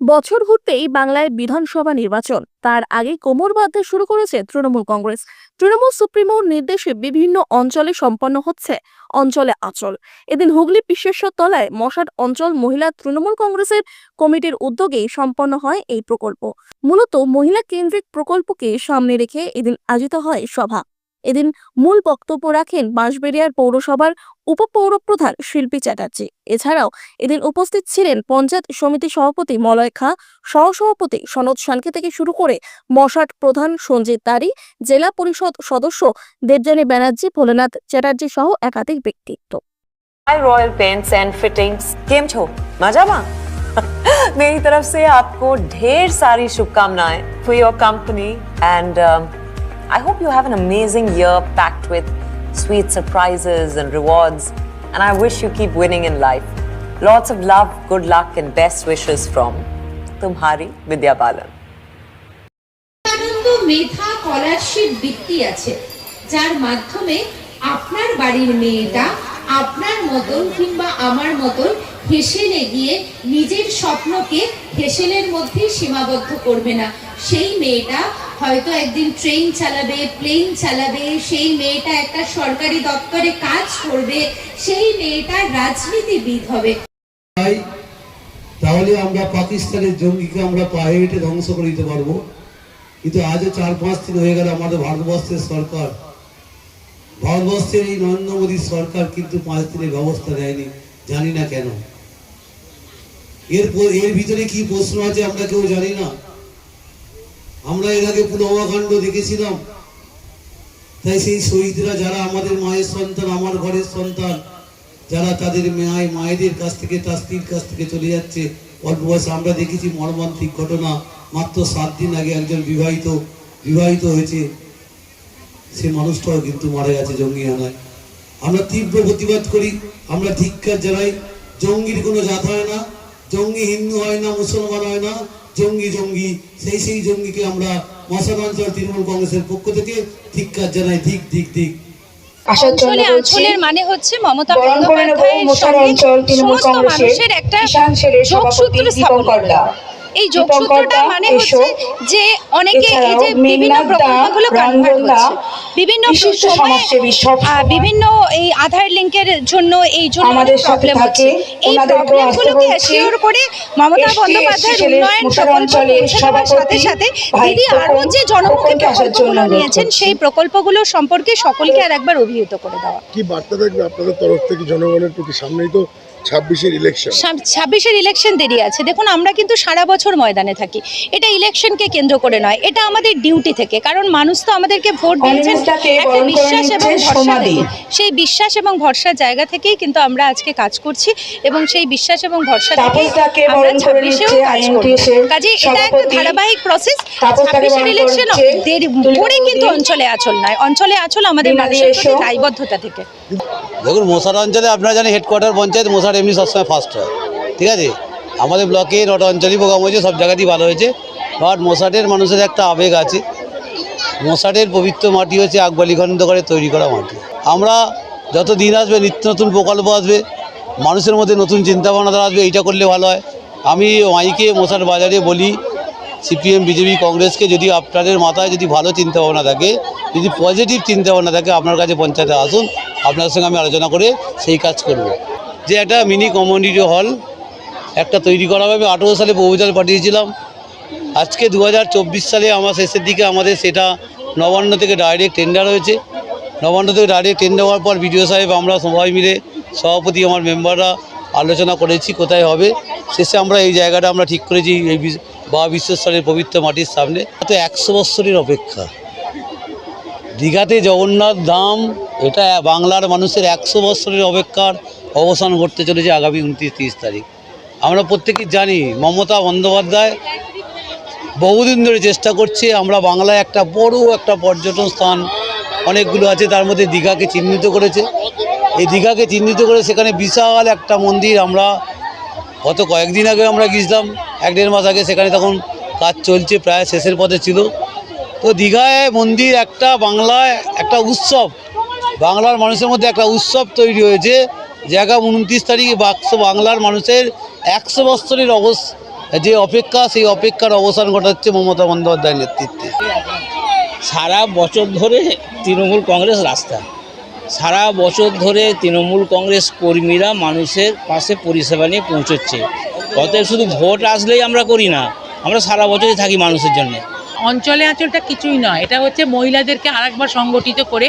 বছর ঘুরতেই বাংলায় বিধানসভা নির্বাচন। তার আগে কোমর বাঁধতে শুরু করেছে তৃণমূল কংগ্রেস। তৃণমূল সুপ্রিমোর নির্দেশে বিভিন্ন অঞ্চলে সম্পন্ন হচ্ছে অঞ্চলে আচল। এদিন হুগলি বিশ্বেশ্বর তলায় মশাট অঞ্চল মহিলা তৃণমূল কংগ্রেসের কমিটির উদ্যোগেই সম্পন্ন হয় এই প্রকল্প। মূলত মহিলা কেন্দ্রিক প্রকল্পকে সামনে রেখে এদিন আয়োজিত হয় সভা। এদিন মূল বক্তব্য রাখেন বাঁশবেড়িয়ার পৌরসভার উপপৌরপ্রধান শিল্পী চ্যাটার্জি এছাড়াও এদিন উপস্থিত ছিলেন পঞ্চায়েত সমিতি সভাপতি মলয় খা সহসভাপতি সনদ শানকে থেকে শুরু করে মশাট প্রধান সঞ্জিত তারি জেলা পরিষদ সদস্য দেবযানী ব্যানার্জি ভোলেনাথ চ্যাটার্জি সহ একাধিক ব্যক্তিত্ব hi Royal Paints and Fittings केम छो मजामा मेरी तरफ से आपको ढेर सारी शुभकामनाएं for your company and I hope you have an amazing year packed with sweet surprises and rewards, and I wish you keep winning in life. Lots of love, good luck, and best wishes from Tumhari Vidya Balan. মেধা scholarship বৃত্তি আছে যার মাধ্যমে আপনার বাড়ির মেয়েটা আপনার মতন কিংবা আমার মতন হেসেলে গিয়ে নিজের স্বপ্নকে হেসেলের মধ্যে সীমাবদ্ধ করবে না সেই মেয়েটা হয়তো একদিন ট্রেন চালাবে প্লেন চালাবে, সেই মেয়েটা একটা সরকারি দপ্তরে কাজ করবে, সেই মেয়েটা রাজনীতিবিদ হবে। তাহলে আমরা পাকিস্তানের জঙ্গিকে আমরা পায়ে হেঁটে ধ্বংস করে দিতে পারব। কিন্তু আজও চার পাঁচ দিন হয়ে গেল আমাদের ভারতবর্ষের সরকার। ভারতবর্ষের এই নরেন্দ্র মোদীর সরকার কিন্তু পাঁচ দিনের ব্যবস্থা দেয়নি জানি না কেন। এরপর এর ভিতরে কি প্রশ্ন আছে আমরা কেউ জানি না। আমরা এর আগে পুলওয়ামা কাণ্ড দেখেছিলাম। তাই সেই শহীদরা যারা আমাদের মায়ের সন্তান, আমার ঘরের সন্তান, যারা তাদের মায়, মায়েদের কাছ থেকে, তার স্ত্রীর কাছ থেকে চলে যাচ্ছে, অল্প বয়সে আমরা দেখেছি মর্মান্তিক ঘটনা। মাত্র সাত দিন আগে একজন বিবাহিত বিবাহিত হয়েছে। সে মানুষটাও কিন্তু মারা গেছে জঙ্গি হানায় আমরা তীব্র প্রতিবাদ করি, আমরা ধিক্কার জানাই। জঙ্গির কোনো জাত হয় না, জঙ্গি হিন্দু হয় না, মুসলমান হয় না। জঙ্গি জঙ্গি সেই সেই জঙ্গিকে আমরা মশালাঞ্চল তৃণমূল কংগ্রেসের পক্ষ থেকে ধিক্কার জানাই দিক দিক দিক আসার জন্য আঞ্চলের মানে হচ্ছে মমতা বন্দ্যোপাধ্যায়ের সঙ্গে সমস্ত মানুষের একটা যোগসূত্র স্থাপন করা। এই যোগসূত্রটা মানে হচ্ছে যে অনেকে এই যে বিভিন্ন প্রকল্পগুলো কনভার্ট হচ্ছে বিভিন্ন সময়ে। বিভিন্ন এই আধার লিংকের জন্য এই জন্য প্রবলেম হচ্ছে। এই প্রবলেমগুলোকে। অ্যাসিওর করে মমতা বন্দ্যোপাধ্যায়ের উন্নয়ন প্রকল্প সাথে সাথে দিদি আরও খোকন, যে জনমুখী প্রকল্পগুলো নিয়েছেন সেই প্রকল্পগুলো সম্পর্কে সকলকে আর একবার অভিহিত করে দেওয়া। কি বার্তা থাকবে আপনাদের তরফ থেকে? জনগণের প্রতি সামনেই তো ছাব্বিশের ইলেকশন ছাব্বিশের ইলেকশন দেরি আছে। দেখুন আমরা কিন্তু সারা বছর ময়দানে থাকি। এটা ইলেকশনকে কেন্দ্র করে নয় এটা আমাদের ডিউটি থেকে। কারণ মানুষ তো আমাদেরকে ভোট দিয়েছেন। একটা বিশ্বাস এবং ভরসা সেই বিশ্বাস এবং ভরসার জায়গা থেকেই কিন্তু আমরা আজকে কাজ করছি এবং সেই বিশ্বাস এবং ভরসা থেকে আমরা ছাব্বিশেও কাজ এটা একটা ধারাবাহিক প্রসেস ছাব্বিশের ইলেকশন দেরি কিন্তু অঞ্চলে আচল নয়। অঞ্চলে আচল আমাদের মানুষের দায়বদ্ধতা থেকে। দেখুন, মশার অঞ্চলে আপনারা জানেন হেডকোয়ার্টার পঞ্চায়েত, মশার এমনি সবসময় ফার্স্ট হয়। ঠিক আছে? আমাদের ব্লকে নটা অঞ্চলই প্রোগ্রাম হয়েছে, সব জায়গাতেই ভালো হয়েছে। বাট মশাটের মানুষের একটা আবেগ আছে। মশাটের পবিত্র মাটি হচ্ছে আকবালি খন্ড করে তৈরি করা মাটি। আমরা যত দিন আসবে, নিত্য নতুন প্রকল্প আসবে, মানুষের মধ্যে নতুন চিন্তাভাবনা আসবে, এইটা করলে ভালো হয়। আমি মাইকে মশার বাজারে বলি, সিপিএম, বিজেপি, কংগ্রেসকে, যদি আপনাদের মাথায় যদি ভালো চিন্তাভাবনা থাকে, যদি পজিটিভ চিন্তাভাবনা থাকে, আপনার কাছে পঞ্চায়েতে আসুন। আপনার সঙ্গে আমি আলোচনা করে সেই কাজ করব। যে একটা মিনি কমিউনিটি হল একটা তৈরি করা হবে। আমি আঠেরো সালে প্রপোজাল পাঠিয়েছিলাম। আজকে দু হাজার চব্বিশ সালে আমার শেষের দিকে আমাদের সেটা নবান্ন থেকে ডাইরেক্ট টেন্ডার হয়েছে। নবান্ন থেকে ডাইরেক্ট টেন্ডার হওয়ার পর বিডিও সাহেব আমরা সবাই মিলে সভাপতি আমার মেম্বাররা আলোচনা করেছি, কোথায় হবে। শেষে আমরা এই জায়গাটা আমরা ঠিক করেছি এই বা বাবা বিশ্বেশ্বরের পবিত্র মাটির সামনে। তো একশো বৎসরের অপেক্ষা। দীঘাতে জগন্নাথ ধাম, এটা বাংলার মানুষের একশো বৎসরের অপেক্ষার অবসান ঘটতে চলেছে আগামী উনত্রিশ তিরিশ তারিখ। আমরা প্রত্যেকেই জানি, মমতা বন্দ্যোপাধ্যায় বহুদিন ধরে চেষ্টা করছে, আমরা বাংলায় একটা বড় একটা পর্যটন স্থান অনেকগুলো আছে, তার মধ্যে দীঘাকে চিহ্নিত করেছে। এই দীঘাকে চিহ্নিত করে সেখানে বিশাল একটা মন্দির আমরা গত কয়েকদিন আগে আমরা গিয়েছিলাম, এক দেড় মাস আগে সেখানে তখন কাজ চলছে, প্রায় শেষের পথে ছিল। তো দীঘায় মন্দির, একটা বাংলায় একটা উৎসব। বাংলার মানুষের মধ্যে একটা উৎসব তৈরি হয়েছে। যে উনত্রিশ তারিখে বাক্স বাংলার মানুষের একশো বৎসরের অবস, যে অপেক্ষা, সেই অপেক্ষার অবসান ঘটাচ্ছে মমতা বন্দ্যোপাধ্যায়ের নেতৃত্বে। সারা বছর ধরে তৃণমূল কংগ্রেস রাস্তা। সারা বছর ধরে তৃণমূল কংগ্রেস কর্মীরা মানুষের পাশে পরিষেবা নিয়ে পৌঁছচ্ছে। অতএব শুধু ভোট আসলেই আমরা করি না, আমরা সারা বছরই থাকি মানুষের জন্য। অঞ্চলে আঁচলটা কিছুই নয়। এটা হচ্ছে মহিলাদেরকে আরেকবার সংগঠিত করে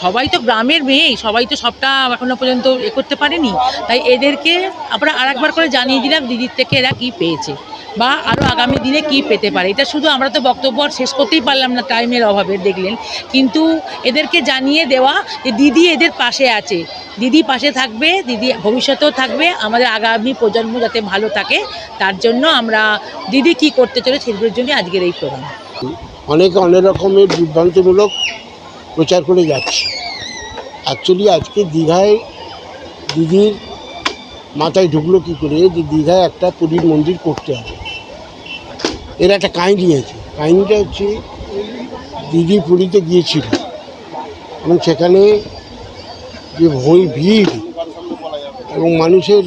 সবাই তো গ্রামের মেয়েই, সবাই তো সবটা এখনও পর্যন্ত এ করতে পারেনি। তাই এদেরকে আমরা আরেকবার করে জানিয়ে দিলাম, দিদির থেকে এরা কি পেয়েছে। বা আরও আগামী দিনে কি পেতে পারে? এটা শুধু আমরা তো বক্তব্য আর শেষ করতেই পারলাম না টাইমের অভাবে দেখলেন। কিন্তু এদেরকে জানিয়ে দেওয়া যে দিদি এদের পাশে আছে। দিদি পাশে থাকবে, দিদি ভবিষ্যতেও থাকবে, আমাদের আগামী প্রজন্ম যাতে ভালো থাকে, তার জন্য আমরা দিদি কি করতে চলে সেগুলোর জন্য আজকের এই প্রোগ্রাম অনেকে অনেক রকমের বিভ্রান্তিমূলক প্রচার করে যাচ্ছে। অ্যাকচুয়ালি আজকে দীঘায় দিদির মাথায় ঢুকলো কী করে? যে দীঘায় একটা পুরীর মন্দির করতে হবে। এর একটা কাহিনি আছে। কাহিনিটা হচ্ছে, দিদি পুরীতে গিয়েছিল এবং সেখানে যে ভই ভিড় এবং মানুষের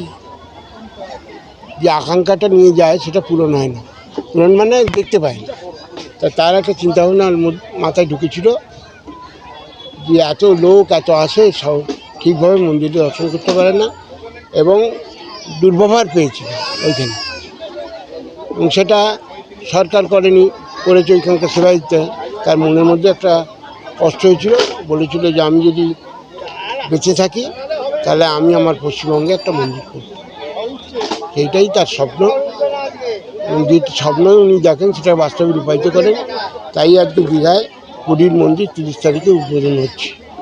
যে আকাঙ্ক্ষাটা নিয়ে যায়, সেটা পূরণ হয় না। পূরণ মানে দেখতে পায় না। তা তার একটা চিন্তাভাবনার মাথায় ঢুকেছিল যে এত লোক, এত আসে, সব ঠিকভাবে মন্দিরে দর্শন করতে পারে না এবং দুর্ব্যবহার পেয়েছিল ওইখানে। এবং সেটা সরকার করেনি, করেছে ওইখানকার সেবায়িত তার মনের মধ্যে একটা কষ্ট হয়েছিল, বলেছিল যে আমি যদি বেঁচে থাকি, তাহলে আমি আমার পশ্চিমবঙ্গে একটা মন্দির করব। সেইটাই তার স্বপ্ন। যে স্বপ্ন উনি দেখেন, সেটা বাস্তবে রূপায়িত করেন। তাই আজকে দীঘায় পুরীর মন্দির তিরিশ তারিখে উদ্বোধন হচ্ছে।